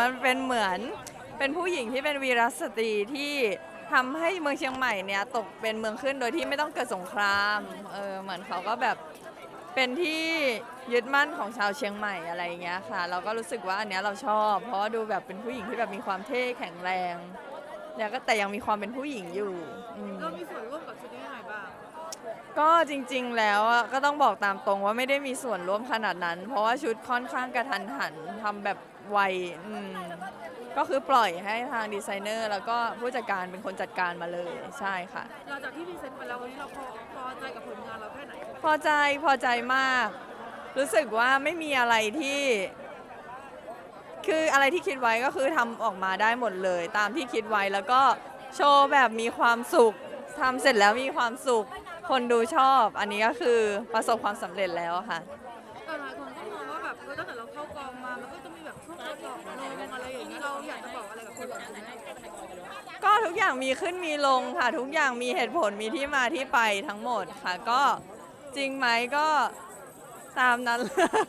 มันเป็นเหมือนเป็นผู้หญิงที่เป็นวีรสตรีที่ทำให้เมืองเชียงใหม่เนี่ยตกเป็นเมืองขึ้นโดยที่ไม่ต้องเกิดสงครามเออเหมือนเขาก็แบบเป็นที่ยึดมั่นของชาวเชียงใหม่อะไรอย่างเงี้ยค่ะ เราก็รู้สึกว่าอันเนี้ยเราชอบ เพราะว่าดูแบบเป็นผู้หญิงที่แบบมีความเท่แข็งแรงแล้วก็แต่ยังมีความเป็นผู้หญิงอยู่อืม เรามีส่วนร่วมกับชุดนี้ยังไงบ้างก็จริงๆ แล้วอะก็ต้องบอกตามตรงว่าไม่ได้มีส่วนร่วมขนาดนั้น เพราะว่าชุดค่อนข้างกระทันหันทำแบบ ไวอืมก็คือปล่อยให้ทางดีไซเนอร์ แล้วก็ผู้จัดการเป็นคนจัดการมาเลยใช่ค่ะ หลังจากที่พรีเซนต์ไปแล้ววันนี้เราพอพอใจกับผลงานเราแค่ไหน พอใจพอใจมาก รู้สึกว่าไม่มีอะไรที่ คืออะไรที่คิดไว้ก็คือทำออกมาได้หมดเลย ตามที่คิดไว้แล้วก็โชว์แบบมีความสุขทำเสร็จแล้วมีความสุข คนดูชอบ อันนี้ก็คือประสบความสำเร็จแล้วอะค่ะ แต่หลายคนก็มองว่าแบบเออตั้งแต่เราเข้ากองมา มันก็จะมีแบบช่ว งทดลองลงอะไรอย่างนี้เราอยากจะบอกอะไรกับคนแบบนี้ไหมก็ทุกอย่างมีขึ้นมีลงค่ะ ทุกอย่างมีเหตุผลมีที่มาที่ไปทั้งหมดค่ะ ก็จริงไหมก็ตามนั้น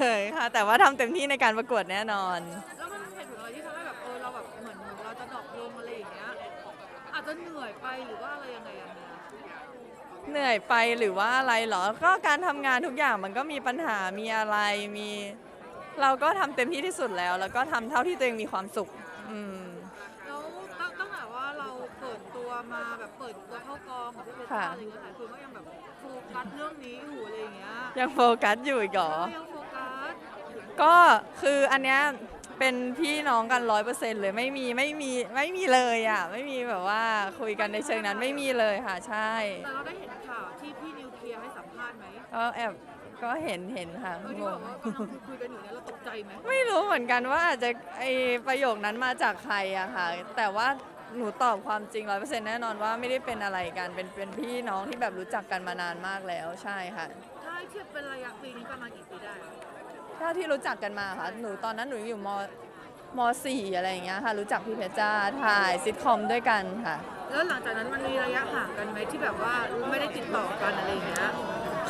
เลยค่ะ แต่ว่าทำเต็มที่ในการประกวดแน่นอน แล้วมันเหตุผลอะไรที่ทำให้แบบเออเราแบบเหมือนเหมือนเราจะดรอปลงอะไรอย่างเงี้ยอาจจะเหนื่อยไปหรือว่าอะไรยังไงอะเนี่ยเหนื่อยไปหรือว่าอะไรเหรอ ก็การทำงานทุกอย่างมันก็มีปัญหามีอะไรมี เราก็ทำเต็มที่ที่สุดแล้ว แล้วก็ทำเท่าที่ตัวเองมีความสุข อืม แล้วตั้งตั้งแต่ว่าเราเปิดตัวมาแบบเปิดตัวเข้ากองกับพี่เพชรค่ะอะไรอย่างเงี้ยหลายคนก็ยังแบบโฟกัสเรื่องนี้อยู่อะไรอย่างเงี้ยยังโฟกัสอยู่อีกเหรอ ก็ยังโฟกัสก็คืออันเนี้ย เป็นพี่น้องกันร้อยเปอร์เซ็นต์เลยไม่มีไม่มีไม่มีเลยอะไม่มีแบบว่าคุยกันในเชิงนั้นไม่มีเลยค่ะใช่แต่เราได้เห็นข่าวที่พี่นิวเคลียร์ให้สัมภาษณ์ไหมก็แอบก็เห็นเห็นค่ะเอองที่บอกงว่ากำลังคุยกันอยู่เนี่ยเราตกใจไหมไม่รู้เหมือนกันว่าอาจจะไอประโยคนั้นมาจากใครอะค่ะ แต่ว่าหนูตอบความจริงร้อยเปอร์เซ็นต์แน่นอนว่าไม่ได้เป็นอะไรกันเป็นเป็นพี่น้องที่แบบรู้จักกันมานานมากแล้วใช่ค่ะ ถ้าให้เทียบเป็นระยะปีนี้ประมาณกี่ปีได้ ถ้าที่รู้จักกันมาค่ะ หนูตอนนั้นหนูอยู่มมสี่อะไรอย่างเงี้ยค่ะ รู้จักพี่เพชรจ้าถ่ายซิทคอมด้วยกันค่ะ แล้วหลังจากนั้นมันมีระยะห่างกันไหมที่แบบว่าไม่ได้ติดต่อกันอะไรอย่างเงี้ย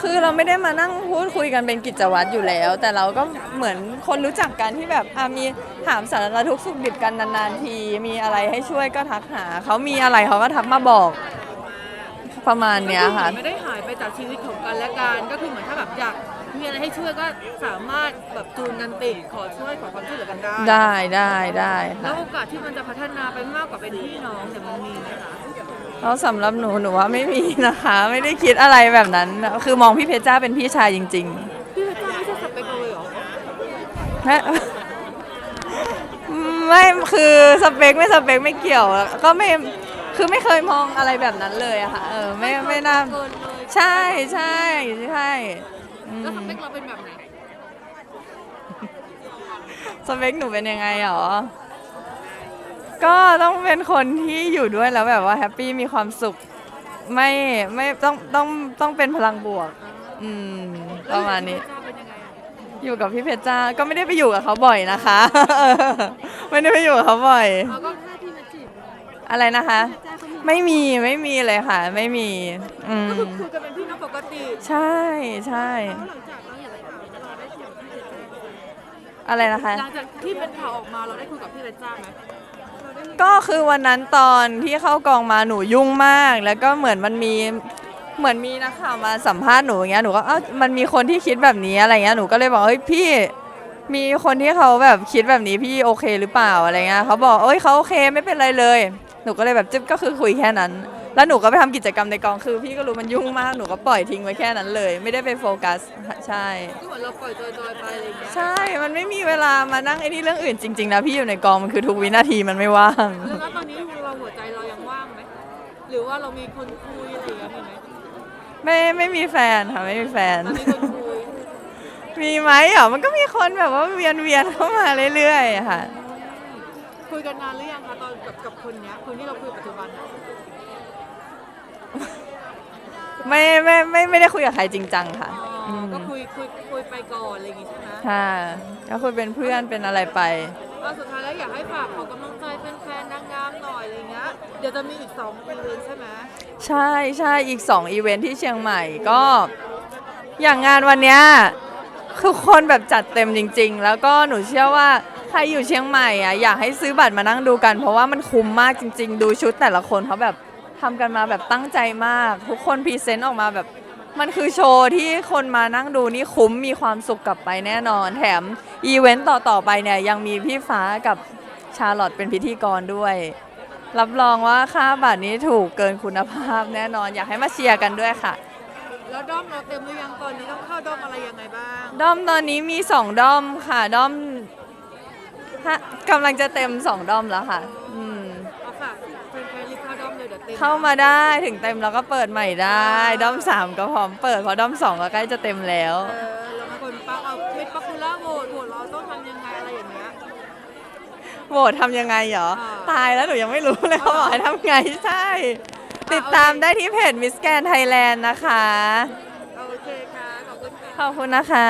คือเราไม่ได้มานั่งพูดคุยกันเป็นกิจวัตรอยู่แล้ว แต่เราก็เหมือนคนรู้จักกันที่แบบอะมีถามสารทุกข์สุขดิบกันนานๆที มีอะไรให้ช่วยก็ทักหา เขามีอะไรเขาก็ทักมาบอกประมาณเนี้ยค่ะ ไม่ได้หายไปจากชีวิตของกันและกันก็คือเหมือนถ้าแบบอยาก มีอะไรให้ช่วยก็สามารถแบบจูนกันติดขอช่วยขอความช่วยเหลือกันได้ได้ได้ได้แล้ค่ะ วโอกาสที่มันจะพัฒนาไปมากกว่าเป็นพี่น้องเนี่ยมันมีไหมคะเพราะสำหรับหนูหนูว่าไม่มีนะคะ ไม่ได้คิดอะไรแบบนั้น คือมองพี่เพชรจ้าเป็นพี่ชายจริงๆพี่เพชรจ้าไม่ใช่สเปคเราเลยเหรอไม่ไม่คือสเปคไม่สเปคไม่เกี่ยวก็ไม่คือไม่เคยมองอะไรแบบนั้นเลยอะค่ะเออไม่ไม่น่าเกินเลยใช่ใช่ใช่อืม แล้วสเปคเราเป็นแบบไหนสเปคหนูเป็นยังไงหรอ ก็ต้องเป็นคนที่อยู่ด้วยแล้วแบบว่าแฮปปี้มีความสุข ไม่ไม่ต้องต้องต้องเป็นพลังบวก อืม ประมาณนี้แล้วพี่เพชรจ้าเป็นยังไงอะอยู่กับพี่เพชรจ้าก็ไม่ได้ไปอยู่กับเขาบ่อยนะคะ ไม่ได้ไปอยู่กับเขาบ่อยเขาก็แค่พี่มาจีบอะไรนะคะจ้าเขามีไม่มีไม่มีเลยค่ะ ไม่มี อืม ก็คือคุยกันเป็นพี่น้องป กติใช่ใช่ แล้วหลังจากเราเห็นข่าวเราได้คุยกับพี่เพชรจ้าอะไรนะคะ หลังจากที่เป็นข่าวออกมาเราได้คุยกับพี่เพชรจ้าไหมก็คือวันนั้นตอนที่เข้ากองมาหนูยุ่งมาก แล้วก็เหมือนมันมีเหมือนมีนักข่าวมาสัมภาษณ์หนูอย่างเงี้ยหนูก็เอ้ามันมีคนที่คิดแบบนี้อะไรเงี้ยหนูก็เลยบอกเฮ้ยพี่ มีคนที่เขาแบบคิดแบบนี้พี่โอเคหรือเปล่าอะไรเงี้ยเขาบอกเอ้ยเขาโอเคไม่เป็นไรเลย หนูก็เลยแบบจิ๊บก็คือคุยแค่นั้น แล้วหนูก็ไปทำกิจกรรมในกองคือพี่ก็รู้มันยุ่งมากหนูก็ปล่อยทิ้งไว้แค่นั้นเลย ไม่ได้ไปโฟกัสใช่ก็เหมือนเราปล่อยจอยๆไปอะไรอย่างเงี้ยใช่ มันไม่มีเวลามานั่งไอ้นี่เรื่องอื่นจริงๆนะพี่อยู่ในกองมันคือทุกวินาทีมันไม่ว่าง แล้วณตอนนี้เราหัวใจเรายังว่างไหมหรือว่าเรามีคนคุยอะไรอย่างเงี้ยมีไหมไม่ไม่มีแฟนค่ะไม่มีแฟน ตอนนี้คนคุยมีไหมอะมันก็มีคนแบบว่าเวียนเวียนๆเข้ามาเรื่อยๆอะค่ะ คุยกันนานหรือยังคะตอนกับกับคนเนี้ยคนที่เราคุยปัจจุบันอะ ไม่ไม่ไม่ไม่ได้คุยกับใครจริงจังค่ะอ๋ออมก็คุยคุยคุยไปก่อนอะไรอย่างงี้ใช่ไหมค่ะก็คุยเป็นเพื่อนเป็นอะไรไป ก็สุดท้ายแล้วอยากให้ฝากขอกำลังใจแฟนๆนางงามหน่อยอะไรอย่างเงี้ย เดี๋ยวจะมีอีกสองอีเวนต์ใช่ไหมใช่ใช่อีก 2 อีเวนท์ที่เชียงใหม่ก็อย่างงานวันเนี้ยทุกคนแบบจัดเต็มจริง ๆ แล้วก็หนูเชื่อว่าใครอยู่เชียงใหม่อะอยากให้ซื้อบัตรมานั่งดูกัน เพราะว่ามันคุ้มมากจริง ๆ ดูชุดแต่ละคนเขาแบบ ทำกันมาแบบตั้งใจมาก ทุกคนพรีเซนต์ออกมาแบบ มันคือโชว์ที่คนมานั่งดูนี่คุ้มมีความสุขกลับไปแน่นอน แถมอีเวนต์ต่อ ๆ ไปเนี่ย ยังมีพี่ฟ้ากับชาร์ลอตเป็นพิธีกรด้วย รับรองว่าค่าบัตรนี้ถูกเกินคุณภาพแน่นอนอยากให้มาเชียร์กันด้วยค่ะ แล้วด้อมเราเต็มหรือยังตอนนี้ต้องเข้าด้อมอะไรยังไงบ้าง ด้อมตอนนี้มีสองด้อมค่ะด้อมฮะกำลังจะเต็มสองด้อมแล้วค่ะอืม เอาค่ะแฟนๆรีบเข้าด้อม เลยเดี๋ยวเต็มเข้ามาได้ถึงเต็มแล้วก็เปิดใหม่ได้ ด้อมสามก็พร้อมเปิดเพราะด้อมสองก็ใกล้จะเต็มแล้ว เออแล้วบางคนปักเอาเม็ดปักคูล่าโหวตโหวตเราต้องทำยังไงอะไรอย่างเงี้ย โหวตทำยังไงเหรอ อ่าตายแล้วหนูยังไม่รู้เลยเขาบอกให้ทำไงใช่ ติดตามได้ที่เพจ Miss Grand Thailand นะคะ โอเคค่ะ ขอบคุณค่ะ ขอบคุณนะคะ